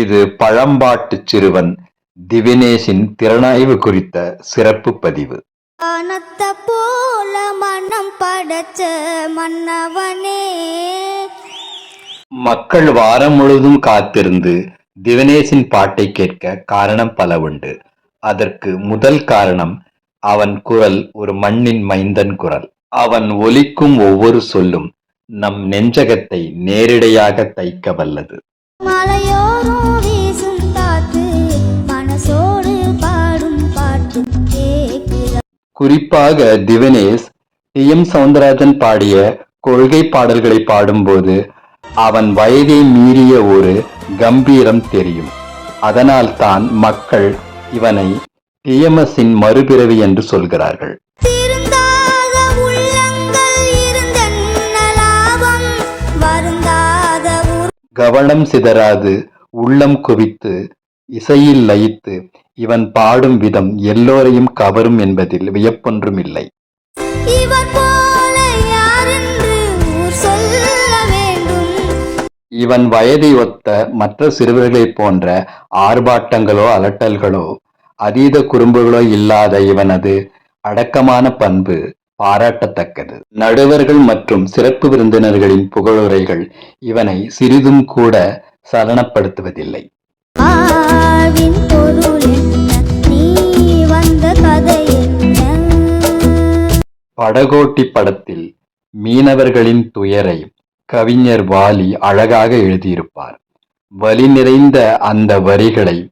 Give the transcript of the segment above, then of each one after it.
இது பழம்பாட்டு சிறுவன் திவினேஷின் திறனாய்வு குறித்த சிறப்பு பதிவு. வானத்த போல மனம் படைச்ச மன்னவனே. மக்கள் வாரம் முழுவதும் காத்திருந்து திவனேஷின் பாட்டை கேட்க காரணம் பல உண்டு. அதற்கு முதல் காரணம் அவன் குரல் ஒரு மண்ணின் மைந்தன் குரல். அவன் ஒலிக்கும் ஒவ்வொரு சொல்லும் நம் நெஞ்சகத்தை நேரிடையாக தைக்க வல்லது. மலையோரம் வீசும் காத்து மனசோடு பாடும் பாட்டு கேட்கிற. குறிப்பாக திவனேஷ் டி எம். சவுந்தரராஜன் பாடிய கொள்கை பாடல்களை பாடும்போது அவன் வயதை மீறிய ஒரு கம்பீரம் தெரியும். அதனால்தான் மக்கள் இவனை டிஎம்எஸ்ஸின் மறுபிறவி என்று சொல்கிறார்கள். கவனம் சிதறாது உள்ளம் குவித்து இசையில் லயித்து இவன் பாடும் விதம் எல்லோரையும் கவரும் என்பதில் வியப்பொன்றும் இல்லை இவன் வயதை ஒத்த மற்ற சிறுவர்களைப் போன்ற ஆர்ப்பாட்டங்களோ அலட்டல்களோ அதீத குறும்புகளோ இல்லாத இவனது அடக்கமான பண்பு பாராட்டத்தக்கது. நடுவர்கள் மற்றும் சிறப்பு விருந்தினர்களின் புகழுரைகள் இவனை சிறிதும் கூட சலனப்படுத்துவதில்லை. படகோட்டி படத்தில் மீனவர்களின் துயரை கவிஞர் வாலி அழகாக எழுதியிருப்பார். வலி நிறைந்த அந்த வரிகளை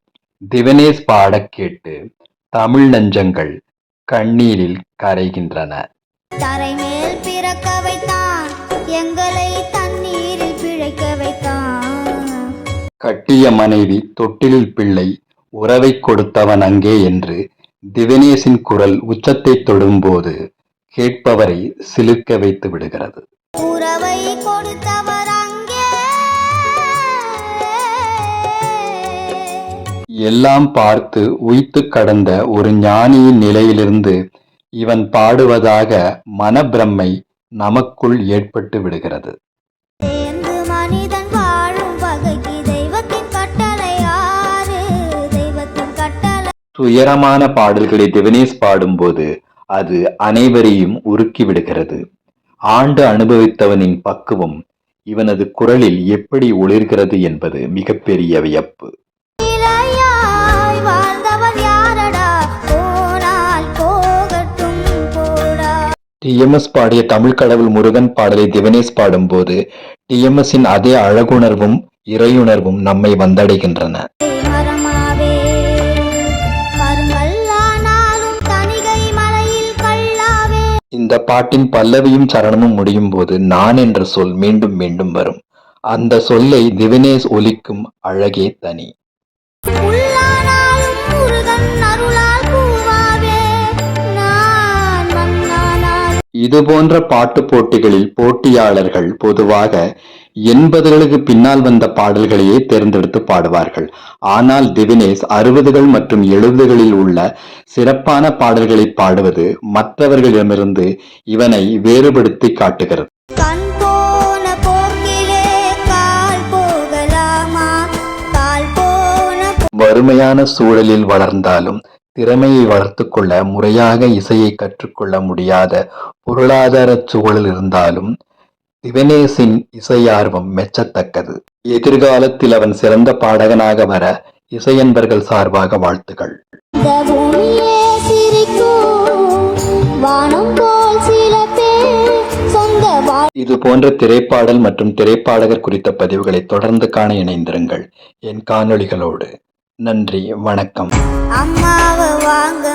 திவனேஷ் பாடக் கேட்டு தமிழ் நெஞ்சங்கள் கண்ணீரில் கரைகின்றன. தரை மேல் பிறக்க வைத்தான் எங்களை தண்ணீரில் பிழைக்க வைத்தான். கட்டிய மனைவி தொட்டிலில் பிள்ளை உறவை கொடுத்தவன் அங்கே என்று திவனேஷின் குரல் உச்சத்தை தொடும்போது கேட்பவரை சிலிர்க்க வைத்து விடுகிறது. உறவை கொடுத்தவர் அங்கே. எல்லாம் பார்த்து உய்த்து கடந்த ஒரு ஞானியின் நிலையிலிருந்து இவன் பாடுவதாக மனப்பிரமை நமக்குள் ஏற்பட்டு விடுகிறது. துயரமான பாடல்களை திவனேஷ் பாடும்போது அது அனைவரையும் உருக்கி விடுகிறது. ஆண்டு அனுபவித்தவனின் பக்குவம் இவனது குரலில் எப்படி ஒளிர்கிறது என்பது மிகப்பெரிய வியப்பு. டிஎம்எஸ் பாடிய தமிழ் கடவுள் முருகன் பாடலை திவனேஷ் பாடும்போது டிஎம்எஸ்ஸின் அதே அழகுணர்வும் இறையுணர்வும் நம்மை வந்தடைகின்றன. இந்த பாட்டின் பல்லவியும் சரணமும் முடியும் போது நான் என்ற சொல் மீண்டும் மீண்டும் வரும். அந்த சொல்லை திவனேஷ் ஒலிக்கும் அழகே தனி. மண்ணானால் இது போன்ற பாட்டு போட்டிகளில் போட்டியாளர்கள் பொதுவாக எண்பதுகளுக்கு பின்னால் வந்த பாடல்களையே தேர்ந்தெடுத்து பாடுவார்கள். ஆனால் திவினேஷ் அறுபதுகள் மற்றும் எழுபதுகளில் உள்ள சிறப்பான பாடல்களை பாடுவது மற்றவர்களிடமிருந்து இவனை வேறுபடுத்தி காட்டுகிறது. வறுமையான சூழலில் வளர்ந்தாலும் திறமையை வளர்த்துக் கொள்ள முறையாக இசையை கற்றுக்கொள்ள முடியாத பொருளாதார சூழல் இருந்தாலும் திவனேஷின் இசையார்வம் மெச்சத்தக்கது. எதிர்காலத்தில் அவன் சிறந்த பாடகனாக வர இசையன்பர்கள் சார்பாக வாழ்த்துக்கள். இந்த பூமியே சிரிக்கும் வானம் போல் சில பேர் சொந்த வாழ். இது போன்ற திரைப்பாடல் மற்றும் திரைப்பாடகர் குறித்த பதிவுகளை தொடர்ந்து காண இணைந்திருங்கள். என் காணொளிகளோடு. நன்றி வணக்கம். அம்மாவை வாங்க